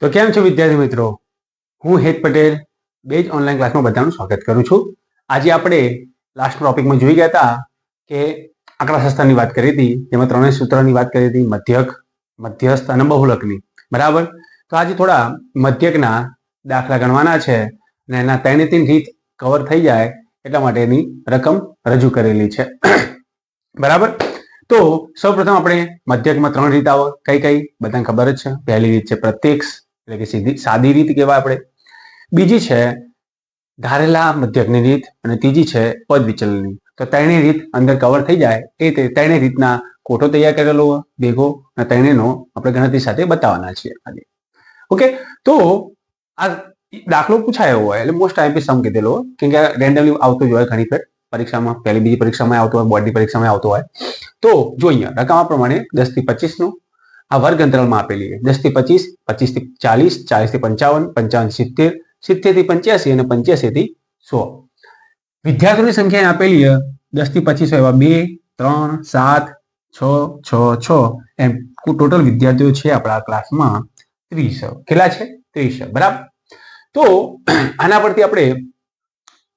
તો કેમ છો વિદ્યાર્થી મિત્રો? હું હેત પટેલ, બે જ ઓનલાઈન ક્લાસમાં બધાનું સ્વાગત કરું છું. આજે આપણે લાસ્ટ ટોપિકમાં જોઈ ગયા હતા કે આંકડાશાસ્ત્રની વાત કરી હતી જેમાં ત્રણેય સૂત્રની વાત કરી હતી, મધ્યક, મધ્યસ્થ અને બહુલકની. બરાબર? તો આજે થોડા મધ્યકના દાખલા ગણવાના છે અને એના ત્રણે ત્રણ રીત કવર થઈ જાય એટલા માટેની રકમ રજૂ કરેલી છે. બરાબર? તો સૌપ્રથમ આપણે મધ્યકમાં ત્રણ રીત કઈ કઈ? બધાને ખબર જ છે. પહેલી રીત છે પ્રત્યક્ષ એટલે કે સીધી, સાદી રીત કહેવાય આપણે. બીજી છે ધારેલા મધ્યકની રીત અને ત્રીજી છે પદ વિચલનની તો ત્રણેય રીત અંદર કવર થઈ જાય એ ત્રણેય રીતના કોઠો તૈયાર કરેલો ભેગો, અને ત્રણેયનો આપણે ગણતરી સાથે બતાવવાના છીએ આજે ઓકે તો આ દાખલો પૂછાયો હોય, એટલે મોસ્ટ આઈપી સમ કીધેલો કેમ કે રેન્ડમલી આવતો જ હોય ઘણી ફેર, પરીક્ષામાં, પહેલી બીજી પરીક્ષામાં આવતો હોય, બોર્ડની પરીક્ષામાં આવતો હોય. તો જો અહીંયા રકમ પ્રમાણે દસથી પચીસનું આ વર્ગ અંતરાલમાં આપેલી છે. દસથી પચીસ પચીસથી ચાલીસ ચાલીસથી પંચાવન પંચાવન સિત્તેર સિત્તેરથી પંચ્યાસી અને પંચ્યાસી થી સો. વિદ્યાર્થીઓની સંખ્યા આપેલી છે દસથી પચીસ એવા બે, ત્રણ, સાત, છ છ છ. એમ ટોટલ વિદ્યાર્થીઓ છે આપણા ક્લાસમાં ત્રીસ. કેટલા છે? ત્રીસ. બરાબર? તો આના પરથી આપણે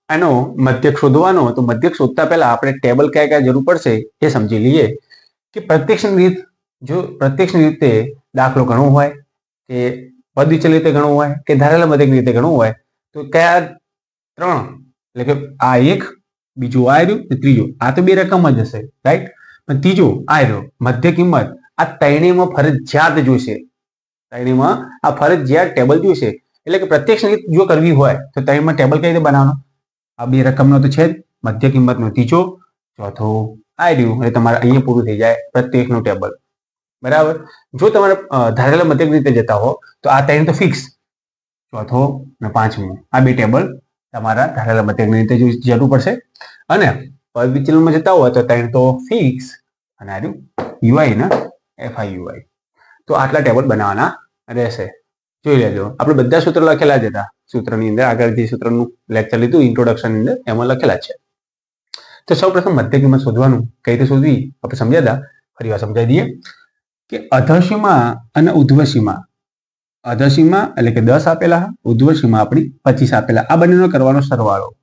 આનો મધ્યક શોધવાનો તો મધ્યક શોધતા પહેલા આપણે ટેબલ કયા કયા જરૂર પડશે એ સમજી લઈએ કે પ્રત્યક્ષની રીત જો પ્રત્યક્ષની રીતે દાખલો ગણવો હોય, કે પદવિચલ રીતે ઘણું હોય, કે ધારેલા મધ્યક રીતે ગણવું હોય, તો કયા ત્રણ, એટલે કે આ એક, બીજું આ રહ્યું ત્રીજું. આ તો બે રકમ જ હશે રાઈટ પણ ત્રીજું આ રહ્યો મધ્ય કિંમત, આ ત્રણેયમાં ફરજિયાત જોઈશે ત્રણેયમાં આ ફરજિયાત ટેબલ જોઈશે એટલે કે પ્રત્યક્ષ રીત જો કરવી હોય, તો ત્રણેયમાં ટેબલ કઈ રીતે બનાવવાનો? આ બે રકમનો તો છે જ મધ્ય કિંમતનો ત્રીજો, ચોથો આ રહ્યું એટલે તમારે અહીંયા પૂરું થઈ જાય પ્રત્યેકનું ટેબલ. બરાબર? જો તમારે ધારેલા મધ્યક રીતે જતા હો, તો આ ત્રણ તો ફિક્સ ચોથો અને પાંચમો. આ બે ટેબલ તમારા ધારેલા મધ્યકની રીતે જરૂર પડશે. અને પદ વિચલનમાં જતા હોય તો ત્રણ તો ફિક્સ અને આ યુઆઈ ને એફઆઈ યુઆઈ તો આટલા ટેબલ બનાવવાના રહેશે. જોઈ લેજો. આપણે બધા સૂત્રો લખેલા જ હતા. સૂત્રની અંદર આગળ જે સૂત્રનું લેક્ચર લીધું ઇન્ટ્રોડક્શન અંદર, એમાં લખેલા છે. તો સૌપ્રથમ મધ્ય કિંમત શોધવાનું કઈ રીતે શોધવી? આપણે સમજ્યા હતા. ફરી વાર સમજાવી દઈએ. કે અધસીમા અને ઉધ્વસીમા. અધસીમા એટલે કે દસ આપેલા, ઉધ્વસીમા આપણી પચીસ આપેલા. આ બંનેનો કરવાનો સરવાળો.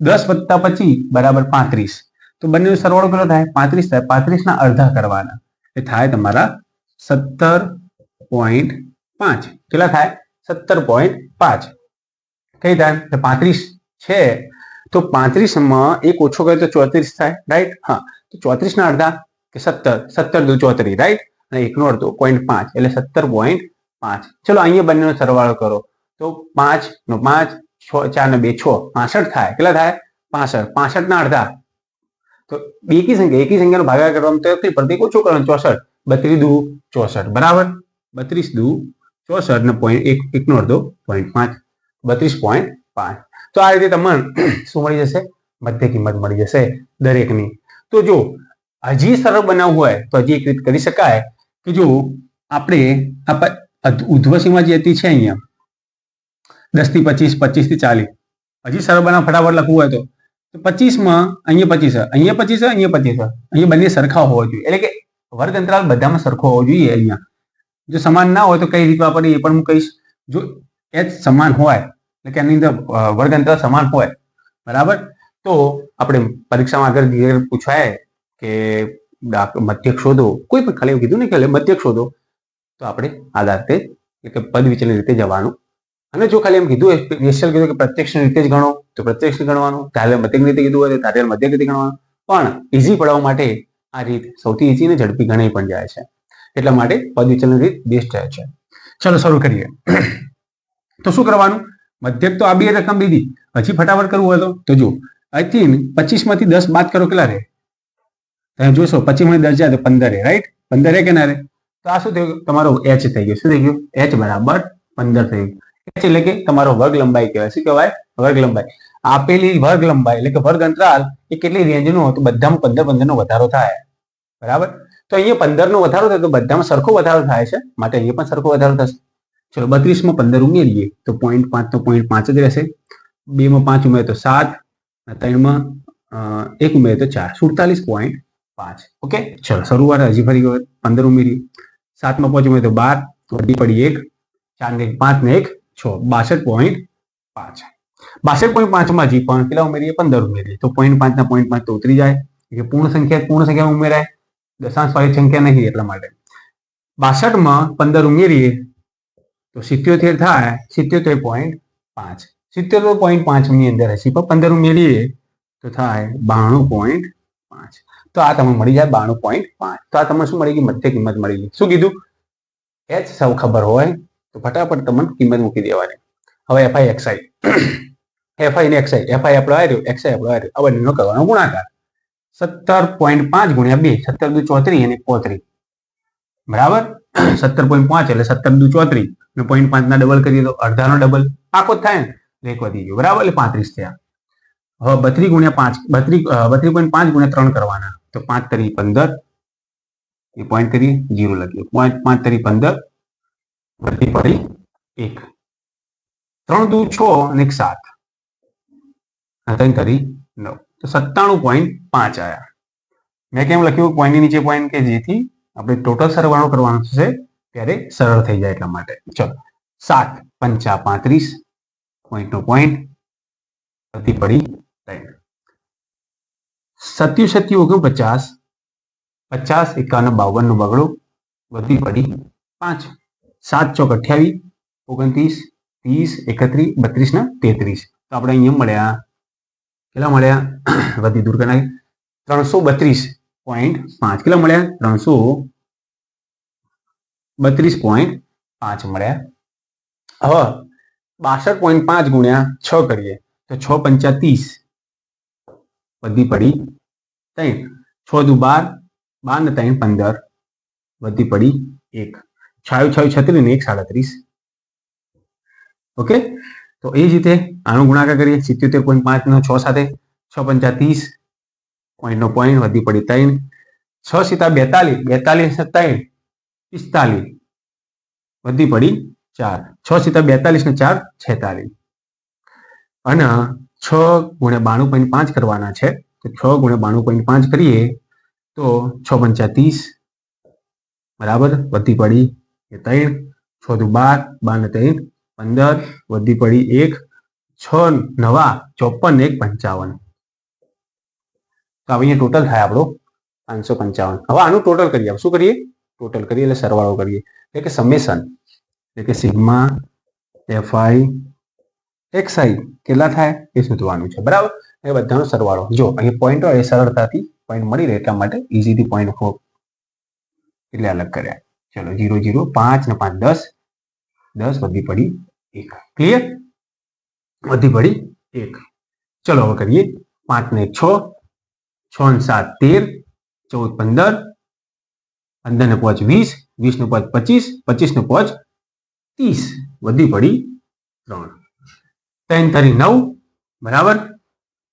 દસ વત્તા પચીસ બરાબર પાંત્રીસ. તો બંનેનો સરવાળો કેટલો થાય? પાંત્રીસ થાય. પાંત્રીસ ના અડધા કરવાના. એ થાય તમારા સત્તર પોઈન્ટ પાંચ. કેટલા થાય? સત્તર પોઈન્ટ પાંચ. કઈ થાય? પાંત્રીસ છે. તો પાંત્રીસમાં એક ઓછો કરે તો ચોત્રીસ થાય રાઈટ હા. તો ચોત્રીસ ના અડધા કે સત્તર? સત્તર દુ ચોત્રીસ રાઈટ એકનો અડધો પોઈન્ટ પાંચ, એટલે સત્તર પોઈન્ટ પાંચ. ચલો અહીંયા બંનેનો સરવાળો કરો. તો પાંચ નો પાંચ, છ, ચાર ને બે, છ, પાસઠ થાય. કેટલા થાય? પાસઠ. પાસઠ ના અડધા. તો બે કી સંખ્યા, એકી સંખ્યાનો ભાગાકાર કરવામાં તો પ્રતિક ઓછું કરવાનું, ચોસઠ. બત્રીસ દુ ચોસઠ. બરાબર? બત્રીસ દુ ચોસઠ ને પોઈન્ટ એક એકનો અડધો પોઈન્ટ પાંચ. બત્રીસ પોઈન્ટ પાંચ. તો આ રીતે તમને શું મળી જશે? મધ્ય કિંમત મળી જશે દરેકની. તો જો, હજી સરળ બનાવવું હોય તો હજી એક રીત કરી શકાય. કે જો આપણે આ ઉધ્વસીમાં જે હતી છે અહીંયા દસથી પચીસ પચીસથી ચાલીસ, હજી સરળ ફટાફટ લખવું હોય તો પચીસમાં અહીંયા પચીસ અહીંયા પચીસ અહીંયા પચીસ અહીંયા બંને સરખા હોવા જોઈએ. એટલે કે વર્ગ અંતરાલ બધામાં સરખો હોવો જોઈએ અહીંયા. જો સમાન ના હોય તો કઈ રીતે વાપરીએ? એ પણ હું કહીશ. જો એચ સમાન હોય, એટલે કે એની અંદર વર્ગ અંતરાલ સમાન હોય, બરાબર? તો આપણે પરીક્ષામાં આગળ પૂછાય કે મધ્યક શોધો. કોઈ પણ ખાલી એવું કીધું ને કે મધ્યક શોધો. તો આપણે આધાર તે એટલે કે પદ વિચલન રીતે જવાનું. અને જો ખાલી એમ કીધું સ્પેશિયલ કીધું કે પ્રત્યક્ષ રીતે જ ગણો, તો પ્રત્યક્ષ ગણવાનું. ધારેલ મધ્યક રીતે કીધું હોય, તો ધારેલ મધ્યક રીતે ગણવાનું. પણ ઇઝી પડાવવા માટે આ રીત સૌથી ઇઝી ને ઝડપી ગણાઈ પણ જાય છે. એટલા માટે પદ વિચલન રીત બેસ્ટ રહે છે. ચલો શરૂ કરીએ. તો શું કરવાનું? મધ્યક તો આ બે રકમ દીધી. હજી ફટાફટ કરવું હોય તો? જો અહીંથી પચીસમાંથી દસ બાદ કરો કેટલા રહે? તમે જોશો પછી મને દર્જા તો પંદરે રાઈટ પંદરે કે રહે તો આ શું થયું તમારો એચ થઈ ગયો. શું થઈ ગયું? એચ બરાબર પંદર થઈ ગયું. એચ એટલે કે તમારો વર્ગ લંબાઈ કહેવાય. શું કહેવાય? વર્ગ લંબાઈ. આપેલી વર્ગ લંબાઈ એટલે કે વર્ગ અંતરાલ એ કેટલી રેન્જનો તો બધામાં પંદર પંદર નો વધારો થાય. બરાબર? તો અહીંયા પંદર નો વધારો થાય તો બધામાં સરખો વધારો થાય છે. માટે અહીંયા પણ સરખો વધારો થશે. ચલો, બત્રીસમાં પંદર ઉમેરીએ. તો પોઈન્ટ પાંચ તો પોઈન્ટ પાંચ જ રહેશે. બે માં પાંચ ઉમેરે તો સાત. ત્રણમાં એક ઉમેરે તો ચાર. સુડતાલીસ પોઈન્ટ પાંચ. ઓકે? ચલો, શરૂઆત હજી ફરી વખત પંદર ઉમેરીએ. સાતમાં પાંચ ઉમેરે તો બાર વધી પડી એક, ચાર ને એક, પાંચ ને એક, છ. બાસઠ પોઈન્ટ પાંચ. બાસઠ પોઈન્ટ પાંચમાં જી પણ કેટલા ઉમેરીએ? પંદર ઉમેરીએ. તો પોઈન્ટ પાંચના પોઈન્ટ પાંચ તો ઉતરી જાય. એટલે પૂર્ણ સંખ્યા, પૂર્ણ સંખ્યામાં ઉમેરાય. દશાંશ વાળી સંખ્યા નહીં એટલા માટે. બાસઠમાં પંદર ઉમેરીએ, તો સિત્યોતેર થાય, સિત્યોતેર પોઈન્ટ પાંચ. સિત્યોતેર પોઈન્ટ પાંચની અંદર હશે પણ પંદર ઉમેરીએ, તો થાય બાણું પોઈન્ટ પાંચ તો આ તમને મળી જાય બાણું પોઈન્ટ પાંચ. તો આ તમને શું મળી ગઈ? મધ્ય કિંમત મળી ગઈ. શું કીધું? એચ સૌ ખબર હોય, તો ફટાફટ તમને કિંમત મૂકી દેવાની. હવે એફઆઈ એક્સઆઈ એફઆઈ ને એક્સઆઈ એફઆઈ આપણો આવ્યો એક્સઆઈ આપણો આવ્યો આ બંનેનો કરવાનો ગુણાકાર. સત્તર પોઈન્ટ પાંચ ગુણ્યા બે, સત્તર દુ ચોત્રીસ અને પોત્રીસ. બરાબર? સત્તર પોઈન્ટ પાંચ એટલે સત્તર દુ ચોત્રીસ. અને પોઈન્ટ પાંચના ડબલ કરીએ તો અડધાનો ડબલ આખો જ થાય ને? એક વધી ગયો. બરાબર? એટલે પાંત્રીસ થયા. હવે બત્રીસ ગુણ્યા પાંચ, બત્રીસ બત્રીસ પોઈન્ટ પાંચ ગુણ્યા ત્રણ કરવાના. તો પાંચ તરી પંદર, એ પોઈન્ટ કરીએ જીરો લખીએ. પોઈન્ટ પાંચ તરી પંદર વધી પડી એક. ત્રણ દુ છ અને સાત. ત્રણ તરી નવ. તો સત્તાણું પોઈન્ટ પાંચ આવ્યા મેં કેમ લખ્યું? પોઈન્ટની નીચે પોઈન્ટ કે જેથી આપણે ટોટલ સરવાળો કરવાનો થશે ત્યારે સરળ થઈ જાય એટલા માટે. ચલો. સાત પંચા પાંત્રીસ પોઈન્ટનો પોઈન્ટ વધી પડી ત્રણ. સત્યુ સત્યુ ઓગણ પચાસ પચાસ, એકાવન, બાવન નો બગડો, વધી પડી પાંચ, સાત, ચોક અઠ્યાવીસ ઓગણત્રીસ, ત્રીસ, એકત્રીસ, બત્રીસ ને તેત્રીસ. તો આપણે અહીંયા મળ્યા. કેટલા મળ્યા? વધી દૂર કરનાર ત્રણસો બત્રીસ પોઈન્ટ પાંચ. કેટલા મળ્યા? ત્રણસો બત્રીસ પોઈન્ટ પાંચ મળ્યા. હવે બાસઠ પોઈન્ટ પાંચ ગુણ્યા છ કરીએ. તો છ પંચા ત્રીસ. વધી પડી ત્રણ. છ દુ બાર બાર ને ત્રણ પંદર, વધી પડી એક. છાયું છાયું છત્રીસ ને એક સાડત્રીસ. ઓકે? તો એ જ રીતે આનો ગુણાકાર કરીએ. સિત્યોતેર પોઈન્ટ પાંચ નો છ સાથે છ પંચા ત્રીસ પોઈન્ટ નો પોઈન્ટ વધી પડી ત્રણ. છ સીતા બેતાલીસ બેતાલીસ ત્રણ, પિસ્તાલીસ, વધી પડી ચાર. છ સીતા બેતાલીસ ને ચાર, છેતાલીસ. અને છ ગુણ્યા બાણું પોઈન્ટ પાંચ કરવાના છે. તો છ ગુણ્યા બાણું પોઈન્ટ પાંચ કરીએ તો છ પંચા ત્રીસ. બરાબર? વધી પડી એ ત્રણ. છ દુ બાર બાર ને ત્રણ. પંદર. વધી પડી એક. છ નવા ચોપન એક પંચાવન. તો અહીંયા ટોટલ થાય આપણો પાંચસો પંચાવન. હવે આનું ટોટલ કરીએ. શું કરીએ? ટોટલ કરીએ એટલે સરવાળો કરીએ. એટલે કે સમેશન એટલે કે સિગ્મા એફઆઈ એક્સઆઈ કેટલા થાય? એ શોધવાનું છે. બરાબર? એ બધાનો સરવાળો. જો, અહીંયા પોઈન્ટ હોય એ સરળતાથી પોઈન્ટ મળી રહે એટલા માટે ઇઝીથી પોઈન્ટ ફોર એટલે અલગ કર્યા. ચલો જીરો જીરો પાંચ ને પાંચ, દસ. દસ વધી પડી એક. ક્લિયર વધી પડી એક. ચલો, હવે કરીએ. પાંચ ને છ. છ ને સાત, તેર. ચૌદ, પંદર. પંદર ને પાંચ, વીસ. વીસ ને પાંચ, પચીસ. પચીસ ને પાંચ, ત્રીસ. વધી પડી ત્રણ. ત્રણ તરી નવ, બરાબર?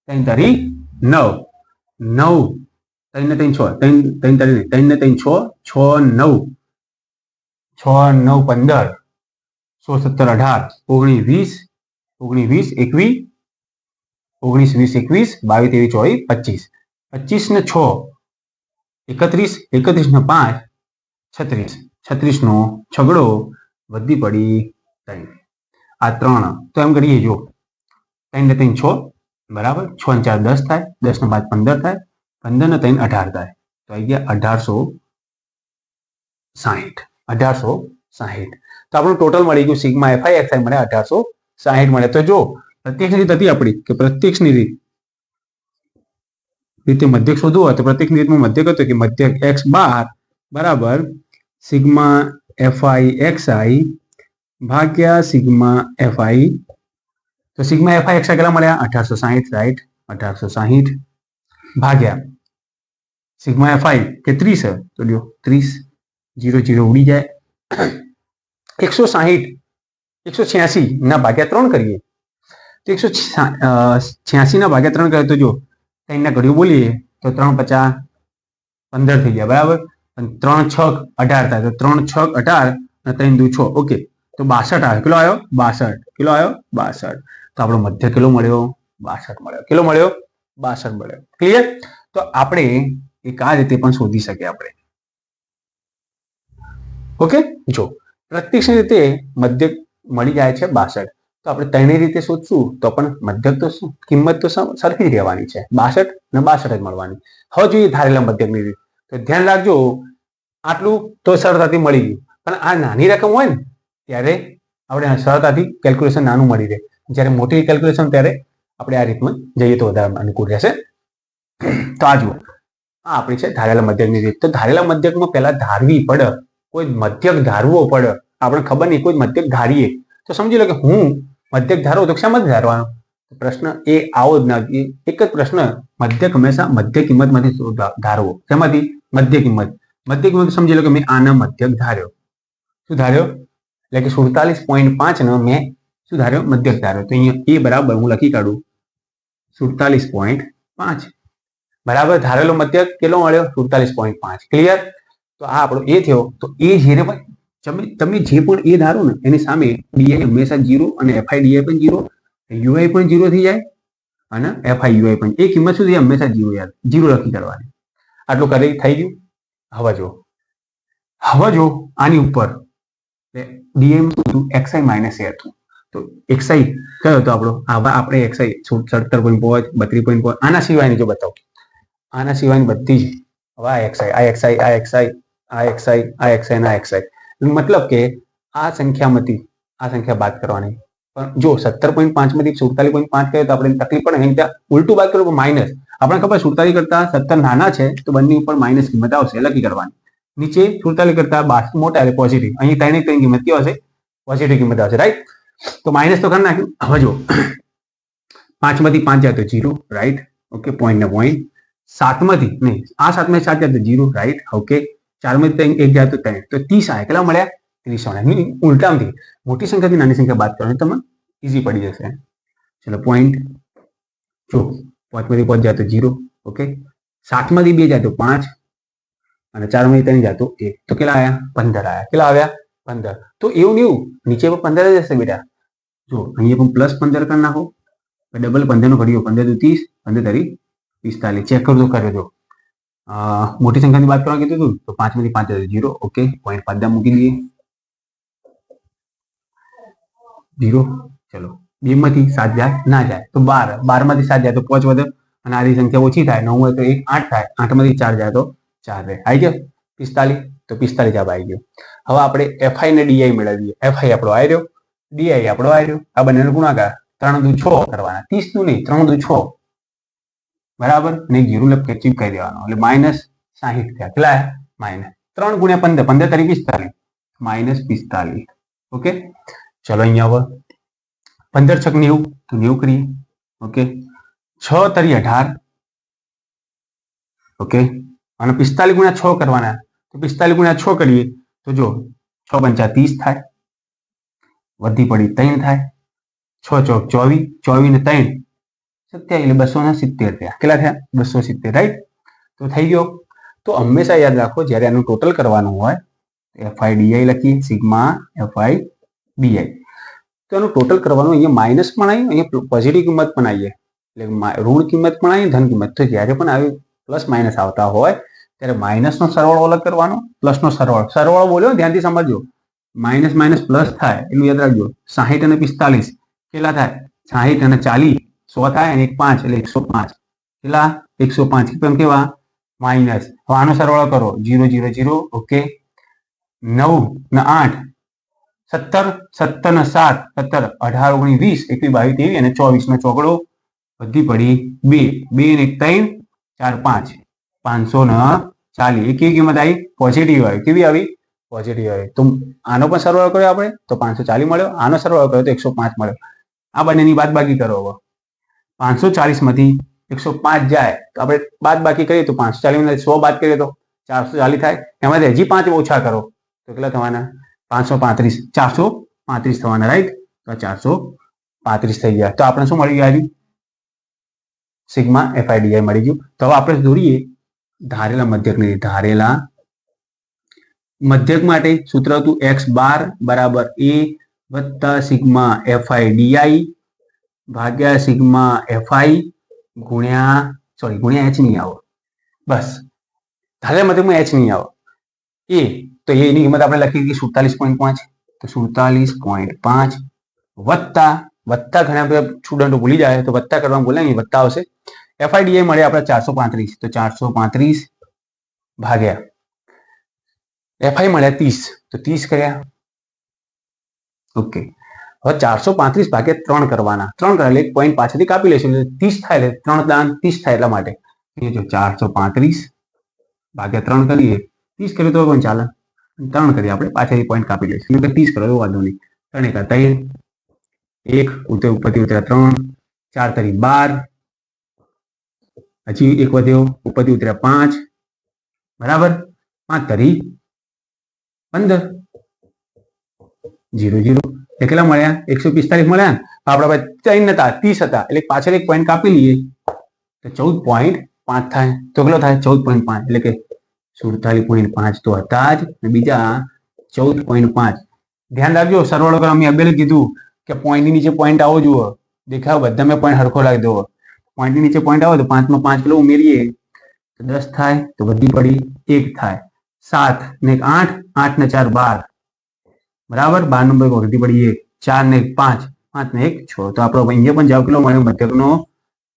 ત્રણ તરી નવ. નવ. ત્રણ ને ત્રણ છ. ત્રણ ત્રણ તરી નહીં ત્રણ ને ત્રણ છ છ નવ. છ નવ પંદર. સો સત્તર અઢાર. ઓગણીસ વીસ. ઓગણીસ વીસ એકવીસ. ઓગણીસ વીસ એકવીસ. બાવીસ, ત્રેવીસ, ચોવીસ, પચીસ. પચીસ ને છ. એકત્રીસ. એકત્રીસ ને પાંચ. છત્રીસ. છત્રીસ નો છગડો વધી પડી ત્રણ. આ ત્રણ. તો એમ કરીએ, જો. ત્રણ ને ત્રણ છ બરાબર છ ને ચાર દસ થાય દસ ને પાંચ પંદર થાય પંદર ને ત્રણ અઢાર થાય તો આવી ગયા અઢારસો સાહીઠ અઢારસો સાહીઠ તો આપણું ટોટલ મળી ગયું સિગ્મા એફઆઈ એક્સઆઈ મળે અઢારસો સાહીઠ મળે તો જો પ્રત્યક્ષ રીત હતી આપણી કે પ્રત્યક્ષની રીત રીતે મધ્યક શોધવું હોય તો પ્રત્યક્ષની રીતમાં મધ્યક હતો કે મધ્યક એક્સ બાર બરાબર સિગ્મા એફઆઈ એક્સઆઈ ભાગ્યા સિગ્મા એફઆઈ તો સિગ્મા એફઆઈ એક્સઆઈ કેટલા મળ્યા? અઢારસો સાહીઠ રાઈટ અઢારસો સાહીઠ ભાગ્યા. સિગ્મા એફઆઈ કે ત્રીસ તો લ્યો, ત્રીસ, જીરો જીરો ઉડી જાય. એકસો સાહીઠ, એકસો છ્યાસી ના ભાગ્યા ત્રણ કરીએ. તો એકસો છ્યાસી ના ભાગ્યા ત્રણ કરીએ તો જો ત્રણના ઘડીઓ બોલીએ, તો ત્રણ પચાસ પંદર થઈ ગયા, બરાબર? ત્રણ છ અઢાર થાય, તો ત્રણ છ અઢાર ત્રણ દુ છ, ઓકે. તો બાસઠ આવ્યો કેટલો આવ્યો? બાસઠ. કેટલો આવ્યો? બાસઠ. તો આપણો મધ્ય કેટલો મળ્યો? બાસઠ મળ્યો. કેટલો મળ્યો? બાસઠ મળ્યો. ક્લિયર તો આપણે એક આ રીતે પણ શોધી શકીએ આપણે. ઓકે જો, પ્રત્યક્ષ રીતે મધ્યક મળી જાય છે બાસઠ. તો આપણે ત્રણેય રીતે શોધશું, તો પણ મધ્યક તો શું? કિંમત તો સરખી જ રહેવાની છે. બાસઠ અને બાસઠ જ મળવાની. હવે જોઈએ ધારેલા મધ્યકની રીત. તો ધ્યાન રાખજો, આટલું તો સરળતાથી મળી ગયું. પણ આ નાની રકમ હોય ને, ત્યારે આપણે સરળતાથી કેલ્ક્યુલેશન નાનું મળી રહે. જ્યારે મોટી કેલ્ક્યુલેશન ત્યારે આપણે આ રીતમાં જઈએ તો વધારે અનુકૂળ રહેશે. તો આ જુઓ, આ આપણી છે ધારેલા મધ્યકની રીત. તો ધારેલા મધ્યકમાં પહેલા ધારવી પડે, કોઈ મધ્યક ધારવો પડે. આપણે ખબર નહીં, કોઈ મધ્યક ધારીએ. તો સમજી લો કે હું મધ્યક ધારો તો શામાંથી ધારવાનો? પ્રશ્ન એ આવો જ ના એક જ પ્રશ્ન મધ્યક હંમેશા મધ્ય કિંમતમાંથી ધારવો? શેમાંથી? મધ્ય કિંમત. મધ્ય કિંમત સમજી લો કે મેં આના મધ્યક ધાર્યો. શું ધાર્યો? એટલે કે સુડતાલીસ પોઈન્ટ પાંચ નો મેં શું ધાર્યો મધ્યક ધાર્યો. તો અહીંયા એ બરાબર હું લખી કાઢું. સુડતાલીસ પોઈન્ટ પાંચ. બરાબર? ધારેલો મધ્યક કેટલો મળ્યો? સુડતાલીસ પોઈન્ટ પાંચ. ક્લિયર તો આ આપણો એ થયો. તો એ જ્યારે પણ તમે જે પણ એ ધારો ને, એની સામે ડીઆઈ હંમેશા જીરો અને એફઆઈ ડીઆઈ પણ જીરો યુઆઈ પણ જીરો થઈ જાય અને એફઆઈ યુઆઈ પણ. એ કિંમત સુધી હંમેશા જીરો યાદ. જીરો લખી કરવાની આટલું કરી, થઈ ગયું? હવે જો હવે જો આની ઉપર. ડીએમ હતું એક્સઆઈ માઇનસ એ હતું. તો એક્સઆઈ કયો હતો આપણો? આવા આપણે એક્સઆઈ સત્તર પોઈન્ટ પાંચ, બત્રીસ પોઈન્ટ પાંચ, આના સિવાયની જો બતાવો. આના સિવાયની બધી જ હવે આ એક્સઆઈ આ એક્સઆઈ આ એક્સઆઈ આ એક્સઆઈ આ એક્સઆઈ આ એક્સઆઈ મતલબ કે આ સંખ્યામાંથી, આ સંખ્યા બાદ કરવાની. પણ જો સત્તર પોઈન્ટ પાંચમાંથી સુડતાલીસ પોઈન્ટ પાંચ કહે તો આપણે તકલીફ પડે અહીં ત્યાં ઉલટું બાદ કરવું માઇનસ આપણે ખબર સુડતાલીસ કરતા સત્તર નાના છે, તો બંને ઉપર માઇનસ કિંમત આવશે લખી કરવાની. નીચે સુડતાલીસ કરતા બાર, મોટા પોઝિટિવ અહીં ત્રણે ત્રણ કિંમત કેવા હશે? પોઝિટિવ કિંમત આવશે રાઈટ તો માઇનસ તો કરી નાખ્યું હવે જો પાંચમાંથી પાંચ જાય તો જીરો રાઈટ ઓકે પોઈન્ટ ને પોઈન્ટ સાતમાંથી નહીં આ સાતમાંથી સાત જાય તો જીરો રાઈટ ઓકે ચારમાંથી ત્રણ એક જાય તો ત્રણ તો ત્રીસ આવે કેટલા મળ્યા ત્રીસ મળ્યા ઉલટામાંથી મોટી સંખ્યાથી નાની સંખ્યા બાદ કરવાની તમને ઇઝી પડી જશે ચલો પોઈન્ટ જો પાંચમાંથી પાંચ જાય તો જીરો ઓકે સાતમાંથી બે જાય તો પાંચ અને ચારમાંથી ત્રણ જાય તો એક તો કેટલા આવ્યા પંદર આવ્યા કેટલા આવ્યા પંદર તો એવું ને એવું નીચે પણ પંદર જ હશે બેટા જો અહીંયા પણ પ્લસ પંદર કરી નાખો ડબલ પંદર નો ઘડિયો પંદર દુ ત્રીસ પંદર તરી પિસ્તાલીસ ચેક કરજો કર્યો જો અ, મોટી સંખ્યાની વાત કરવા કીધું હતું તો પાંચમાંથી પાંચ જીરો ઓકે પોઈન્ટ પાંચ મૂકી દઈએ જીરો ચલો બે માંથી સાત જાય ના જાય તો બાર બારમાંથી સાત જાય તો પાંચ વધે અને આની સંખ્યા ઓછી થાય નવ હોય તો એક આઠ થાય આઠમાંથી ચાર જાય તો ચાર રહે આવી ગયો પિસ્તાલીસ તો પિસ્તાલીસ જવાબ આવી ગયો. હવે આપણે એફઆઈ ને ડીઆઈ મેળવીએ. એફઆઈ આપણો આવી રહ્યો ડીઆઈ આપણો આવી રહ્યો આ બંનેનો ગુણાકાર ત્રણ દુ છ કરવાના. ત્રીસનું નહીં, ત્રણ દુ છ. બરાબર? ને જીરો લપ ચીપ કહી દેવાનો. એટલે માઇનસ સાહીઠ થયા. કેટલા માઇનસ ત્રણ ગુણ્યા પંદર. પંદર તારીખ પિસ્તાલીસ. માઇનસ પિસ્તાલીસ. ઓકે? ચલો અહીંયા હવે પંદર છક નેવું. તો નેવું કરીએ. ઓકે? છ તરી અઢાર. ઓકે? અને પિસ્તાલીસ ગુણ્યા છ કરવાના. તો પિસ્તાલીસ ગુણ્યા છ કરીએ તો જો છ પંચા ત્રીસ થાય. વધી પડી ત્રણ થાય. છ ચોક ચોવીસ ચોવીસ ને ત્રણ. સત્યાવીસ એટલે બસો ને સિત્તેર થયા. કેટલા થયા? બસો સિત્તેર રાઈટ તો થઈ ગયો. તો હંમેશા યાદ રાખો, જ્યારે આનું ટોટલ કરવાનું હોય એફઆઈ ડીઆઈ લખીએ, સિગ્મા એફઆઈ ડીઆઈ તો એનું ટોટલ કરવાનું અહીંયા માઇનસ પણ આવી અહીંયા પોઝિટિવ કિંમત પણ આવીએ એટલે ઋણ કિંમત પણ આવી ધન કિંમત. તો જ્યારે પણ આવી પ્લસ માઇનસ આવતા હોય ત્યારે માઇનસનો સરવાળો અલગ કરવાનો પ્લસનો સરવાળો. સરવાળો બોલ્યો ધ્યાનથી સમજજો માઇનસ માઇનસ પ્લસ થાય એટલું યાદ રાખજો. સાહીઠ અને પિસ્તાલીસ, કેટલા થાય? સાહીઠ અને ચાલીસ, સો થાય અને એક પાંચ, એટલે એકસો પાંચ. કેટલા? એકસો પાંચ. કેમ કેવા? માઇનસ હવે આનો સરવાળો કરો. જીરો જીરો જીરો ઓકે નવ ને આઠ, સત્તર સત્તર ને સાત, સત્તર, અઢાર, ઓગણીસ, વીસ, એકવીસ, બાવીસ, ત્રેવીસ અને ચોવીસ, નો ચોકડો બધી પડી બે. બે ને એક ત્રણ, ચાર, પાંચ. પાંચસો ને ચાલીસ. કેવી કિંમત આવી? પોઝિટિવ આવી. કેવી આવી? પોઝિટિવ આવી. તો આનો પણ સરવાળો કર્યો આપણે? તો પાંચસો ચાલીસ મળ્યો. આનો સરવાળો કર્યો તો એકસો પાંચ મળ્યો. આ બંનેની બાદ બાકી કરો હવે. પાંચસો ચાલીસમાંથી એકસો પાંચ જાય. તો આપણે બાદ બાકી કરીએ તો પાંચસો ચાલીસ સો બાદ કરીએ તો ચારસો ચાલીસ થાય. એમાંથી હજી પાંચ ઓછા કરો. તો કેટલા થવાના? પાંચસો પાંત્રીસ. ચારસો પાંત્રીસ થવાના રાઈટ તો ચારસો પાંત્રીસ થઈ ગયા. તો આપણે શું મળી ગયા? સિગ્મા એફઆઈડીઆઈ મળી ગયું. તો હવે આપણે દોરીએ ધારેલા મધ્યકની ધારેલા મધ્યક માટે સૂત્ર હતું એક્સ બાર બરાબર એ વત્તા સિગ્મા એફઆઈ ડીઆઈ ભાગ્યા સિગ્મા એફઆઈ ગુણ્યા સોરી ગુણ્યા એચ નહીં આવો બસ. ધારેલા મધ્યકમાં એચ નહીં આવો એ, તો એની કિંમત આપણે લખી હતી સુડતાલીસ પોઈન્ટ પાંચ. તો સુડતાલીસ પોઈન્ટ પાંચ વત્તા વત્તા ઘણા બધા સ્ટુડન્ટો ભૂલી જાય, તો વત્તા કરવા નહીં, વત્તા આવશે. એફઆઈડીએ મળે આપણે ચારસો પાંત્રીસ. તો ચારસો પાંત્રીસ ભાગ્યા. એફઆઈ મળ્યા ત્રીસ. તો ત્રીસ કર્યા. ઓકે હવે ચારસો પાંત્રીસ ભાગ્યા ત્રણ કરવાના. ત્રણ કર્યા એટલે એક પોઈન્ટ પાછળથી કાપી લઈશું. એટલે ત્રીસ થાય એટલે ત્રણ દાન ત્રીસ થાય એટલા માટે. એ જો ચારસો પાંત્રીસ ભાગ્યા ત્રણ કરીએ. ત્રીસ કરીએ તો પણ ચાલે. ત્રણ કરીએ આપણે, પાછળથી પોઈન્ટ કાપી લઈશું. એટલે ત્રીસ કરો તો વાંધો નહીં. ત્રણ એકા ત્રણ. એક, ઉતર ઉપરથી ઉતર્યા ત્રણ. ચાર કરી બાર. હજી એક વધ્યો ઉપરથી ઉતર્યા પાંચ. બરાબર? પાંચ તરી પંદર. Zero zero. કેટલા મળ્યા? એકસો પિસ્તાલીસ મળ્યા આપણા પાસે ત્રણ હતા ત્રીસ હતા. એટલે પાછળ એક પોઈન્ટ કાપી લઈએ. તો ચૌદ પોઈન્ટ પાંચ થાય. તો કેટલો થાય? ચૌદ પોઈન્ટ પાંચ. એટલે કે સુડતાલીસ પોઈન્ટ પાંચ તો હતા જ. અને બીજા ચૌદ પોઈન્ટ પાંચ. ધ્યાન રાખજો, સરવાળો કરવા મેં અબેલે કીધું કે પોઈન્ટની નીચે પોઈન્ટ આવો જુઓ. દેખાવ બધા મેં પોઈન્ટ હરખો લાગી દો પોઈન્ટની નીચે પોઈન્ટ આવે તો પાંચમાં પાંચ કિલો ઉમેરીએ. તો દસ થાય તો વધી પડી એક થાય. સાત ને એક આઠ આઠ ને ચાર બાર. બરાબર? બાર નંબર વધી પડી એક. ચાર ને એક પાંચ. પાંચ ને એક છ. તો આપણો અહીંયા પણ જવાબ કેટલો મળ્યો? મધ્યકનો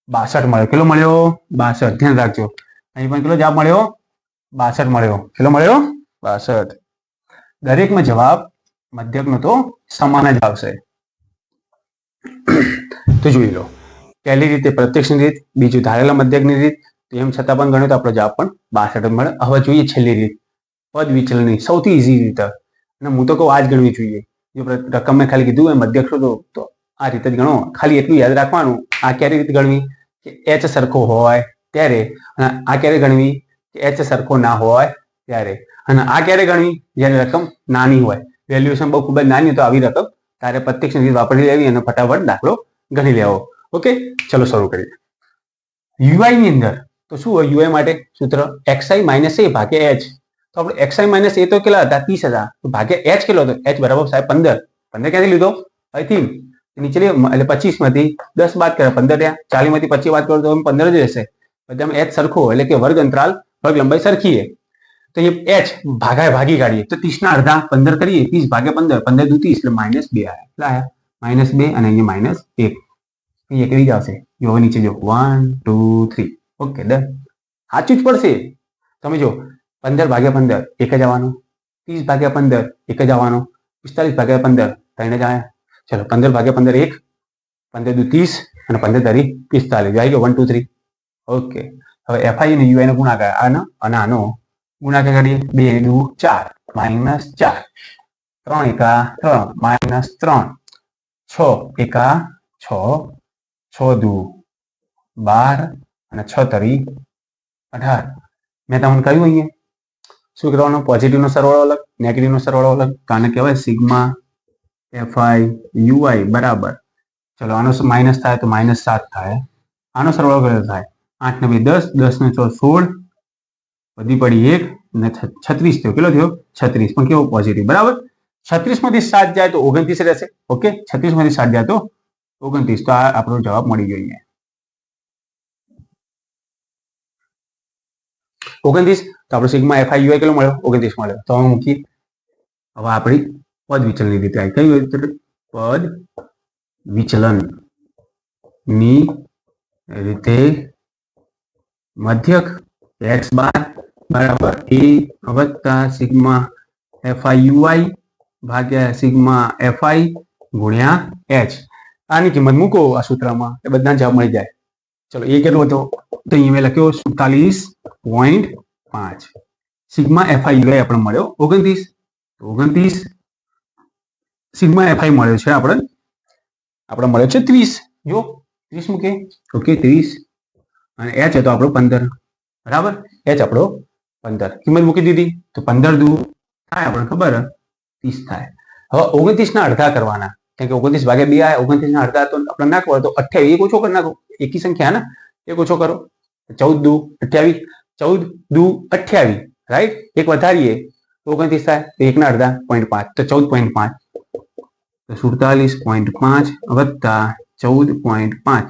બાસઠ મળ્યો. કેટલો મળ્યો? બાસઠ. ધ્યાન રાખજો. અહીં પણ કેટલો જવાબ મળ્યો? બાસઠ મળ્યો. કેટલો મળ્યો? બાસઠ. દરેકમાં જવાબ મધ્યકનો તો સમાન જ આવશે. તો જોઈ લો. પહેલી રીતે પ્રત્યક્ષની રીત, બીજું ધારેલા મધ્યકની રીત એમ છતાં પણ ગણ્યો તો આપણો જવાબ પણ બાસઠ મળે. હવે જોઈએ છેલ્લી રીત, પદ વિચલનની સૌથી ઇઝી રીત. અને હું તો કહું આ જ ગણવી જોઈએ. જો રકમ મેં ખાલી કીધું એ મધ્યક શોધો, તો આ રીતે જ ગણો. ખાલી એટલું યાદ રાખવાનું, આ ક્યારે રીતે ગણવી? કે એચ સરખો હોય ત્યારે, અને આ ક્યારે ગણવી? કે એચ સરખો ના હોય ત્યારે. અને આ ક્યારે ગણવી? જ્યારે રકમ નાની હોય. વેલ્યુએશન બહુ ખૂબ જ નાની તો આવી રકમ તારે પ્રત્યક્ષ રીત વાપરી લેવી અને ફટાફટ દાખલો ગણી લેવો. ઓકે ચલો શરૂ કરીએ યુઆઈ ની અંદર, તો શું હોય યુઆઈ માટે? સૂત્ર એક્સઆઈ માઇનસ એ ભાગ્યા એચ તો આપણે એક્સઆઈ માઇનસ એ તો કેટલા હતા? ત્રીસ હતા તો ભાગ્યા એચ કેટલો હતો? એચ બરાબર સાહેબ પંદર. પંદર ક્યાંથી લીધો? અહીંથી. નીચે લે એટલે પચીસમાંથી દસ બાદ કરે પંદર રહ્યા. ચાલીસમાંથી પચીસ બાદ કરો તો એમ પંદર જ રહેશે. બધામાં એચ સરખો એટલે કે વર્ગ અંતરાલ વર્ગ લંબાઈ સરખી છે. તો એ એચ ભાગાય, ભાગી કાઢીએ. તો ત્રીસના અડધા પંદર કરીએ. ત્રીસ ભાગ્યા પંદર પંદર દુ ત્રીસ, એટલે માઇનસ બે આવ્યા કેટલા આવ્યા માઇનસ બે અને અહીંયા માઇનસ એક. અહીંયા કેવી જ આવશે જો હવે નીચે જો one two three okay done સાચું જ પડશે તમે જો પંદર ભાગ્યા પંદર એક જ આવવાનો ત્રીસ ભાગ્યા પંદર એક જ આવવાનો પિસ્તાલીસ ભાગ્યા પંદર ત્રણ જ આવ્યા ચલો પંદર ભાગ્યા પંદર એક પંદર દુ ત્રીસ અને પંદર તારી પિસ્તાલીસ આવી ગયો વન ટુ થ્રી ઓકે હવે એફઆઈ અને યુઆઈ નો ગુણાકાર આનો અને આનો ગુણાકાર કરીએ બે દુ ચાર માઇનસ ચાર ત્રણ એકા ત્રણ માઇનસ ત્રણ છ એકા છ છ દુ બાર અને છ તરી અઢાર. મેં તમને કહ્યું અહીંયા. શું કરવાનો પોઝિટિવનો સરવાળો અલગ નેગેટિવનો સરવાળો અલગ. કાને કહેવાય સિગ્મા એફઆઈ યુઆઈ બરાબર. ચલો, આનો માઇનસ થાય તો માઇનસ સાત થાય. આનો સરવાળો કેટલો થાય? આઠ ને બે દસ દસ ને છ સોળ. વધી પડી એક ને છત્રીસ થયો. કેટલો થયો? છત્રીસ. પણ કેવો પોઝિટિવ બરાબર? છત્રીસમાંથી સાત જાય તો ઓગણત્રીસ રહેશે. ઓકે? છત્રીસમાંથી સાત જાય તો ઓગણત્રીસ તો આ આપણો જવાબ મળી ગયો અહીંયા ઓગણત્રીસ તો આપણો સિગ્મા એફઆઈ યુઆઈ કેટલો મળ્યો ઓગણત્રીસ મળ્યો તો હવે મૂકી હવે આપણી પદ વિચલનની રીતે આવી કઈ રીતે પદ વિચલનની રીતે મધ્યક એક્સ બાર બરાબર એ વત્તા સિગ્મા એફઆઈ યુઆઈ ભાગ્યા સિગ્મા એફઆઈ ગુણ્યા એચ આની કિંમત મૂકો આ સૂત્રમાં, એ બધા જવાબ મળી જાય. ચલો, એ કેટલો હતો? તો અહીં મેં લખ્યો સુડતાલીસ પોઈન્ટ પાંચ. સિગ્મા એફઆઈ યુઆઈ આપણે મળ્યો, ઓગણત્રીસ. ઓગણત્રીસ સિગ્મા એફઆઈ મળ્યો છે આપણે આપણે મળ્યો છે ત્રીસ. જો, ત્રીસ મૂકે. ઓકે, ત્રીસ. અને એચ હતો આપણો પંદર. બરાબર? એચ આપણો પંદર. કિંમત મૂકી દીધી. તો પંદર દુ થાય આપણને ખબર ત્રીસ થાય. હવે ઓગણત્રીસ ના અડધા કરવાના. કેમ કે ઓગણત્રીસ ભાગે બે આવે ઓગણત્રીસ ના અડધા તો આપણે ના કરો તો અઠ્યાવીસ એક ઓછો કરી નાખો. એકી સંખ્યા ને? એક ઓછો કરો. ચૌદ દુ અઠ્યાવીસ. ચૌદ દુ અઠ્યાવીસ. રાઈટ એક વધારીએ તો ઓગણત્રીસ થાય. તો એકના અડધા પોઈન્ટ પાંચ. તો ચૌદ પોઈન્ટ પાંચ. સુડતાલીસ પોઈન્ટ પાંચ વત્તા ચૌદ પોઈન્ટ પાંચ.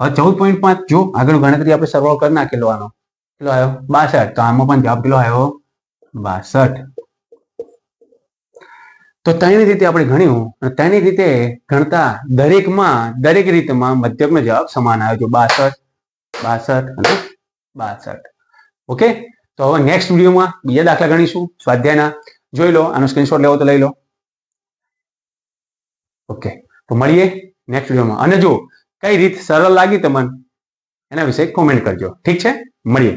હવે ચૌદ પોઈન્ટ પાંચ જો આગળ ગણતરી આપણે સરવાળો કરી નાખેલો આનો કેટલો આવ્યો બાસઠ. તો આમાં પણ જવાબ કેટલો આવ્યો બાસઠ. તો તેની રીતે આપણે ગણ્યું અને ત્રણેય રીતે ગણતા દરેકમાં, દરેક રીતમાં મધ્યકનો જવાબ સમાન આવ્યો છે બાસઠ બાસઠ અને બાસઠ. ઓકે? તો હવે નેક્સ્ટ વિડીયોમાં બીજા દાખલા ગણીશું સ્વાધ્યાયના. જોઈ લો, આનો સ્ક્રીનશોટ લેવો તો લઈ લો. ઓકે. તો મળીએ નેક્સ્ટ વિડીયોમાં. અને જો કઈ રીત સરળ લાગી તમને, એના વિશે કોમેન્ટ કરજો. ઠીક છે? મળીએ.